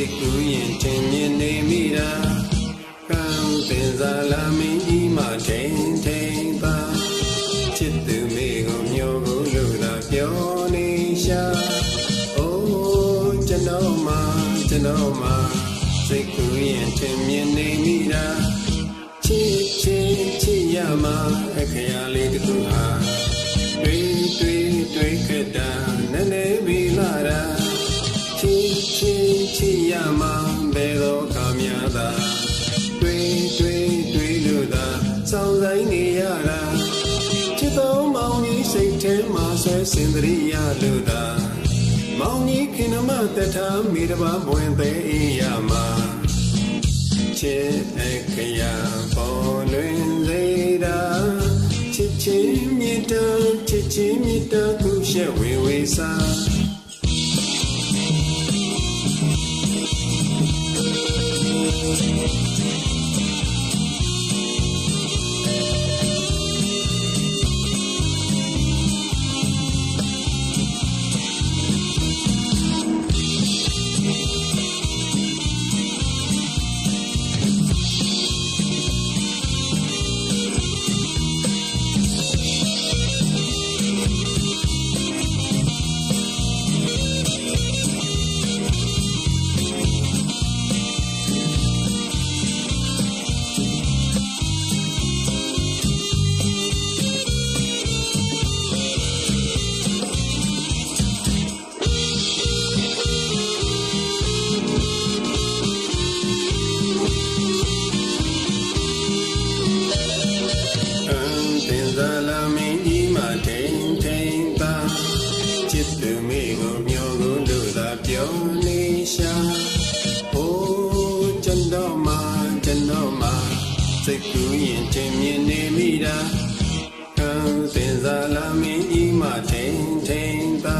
စိတ်ကူးရင်ချင်းမြင်နေမိတာကံပင်စားလာမင်းကြီးမှထိန်ထိန်ပါချစ်သူမိကိုမျိုးကိုလူလာပြောနေရှာအိုးကျွန်တော်မှကျွန်တော်မှစိတ်ကူးရင်ချင်းမြင်နေမိတာချစ်ချစ်ချစ်ရမှာအခရာလေးတစ်ခုဟာတွေ့တွေ့တွေ့ခဲ့တာနည်းနည်း ရမှာဘယ်တော့ခါများသာတွေ့တွေ့တွေ့လို့သာစောင့်ဆိုင်နေရတာချစ်တော်မောင်ကြီးစိတ်ထဲမှာဆွဲစင်တရိယလို့သာမောင်ကြီးခင်မတထားမိတပါဘဝင်သေးအေးရမှာချစ်အခရာပေါ်လွင်စေတာချစ်ချင်းမြတ်တာချစ်ချင်းမြတ်တာခုရှက်ဝေဝေစာ ချစ်သူမိကိုမျိုးကိုလူသာပြောနေရှာဟိုးကျွန်တော်မှကျွန်တော်မှစိတ်ကူးရင်ချင်းမြင်နေမိတာအံတင်စားလာမင်းကြီးမှထိန်ထိန်သာ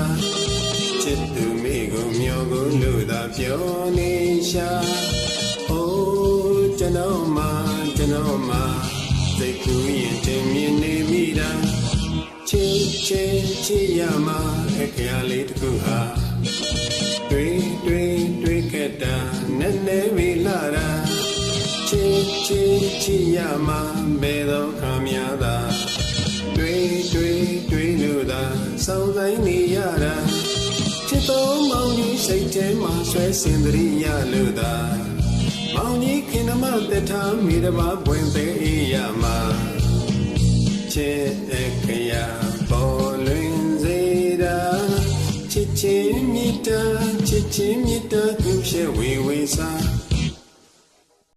ချစ်သူမိကိုမျိုးကိုလူသာပြောနေရှာဟိုးကျွန်တော်မှကျွန်တော်မှစိတ်ကူးရင်တင်မြင်နေမိတာချစ် ချစ်ချစ်ရမှာအခရာလေးတစ်ခုဟာတွေ့တွေ့တွေ့ခဲ့တာနည်းနည်းဝေလာတာချစ်ချစ်ချစ်ရမှာဘယ်တော့ခါများသာတွေ့တွေ့တွေ့လို့သာစောင့်ဆိုင်နေရတာချစ်တော်မောင်ကြီးစိတ်ထဲမှာဆွဲစင်တရိယလို့သာမောင်ကြီးခင်မတထားမိတပါပွင့်သေး ချစ်ချင်းမြတ်တာချစ်ချင်းမြတ်တာသူရှဲဝေဝေစာ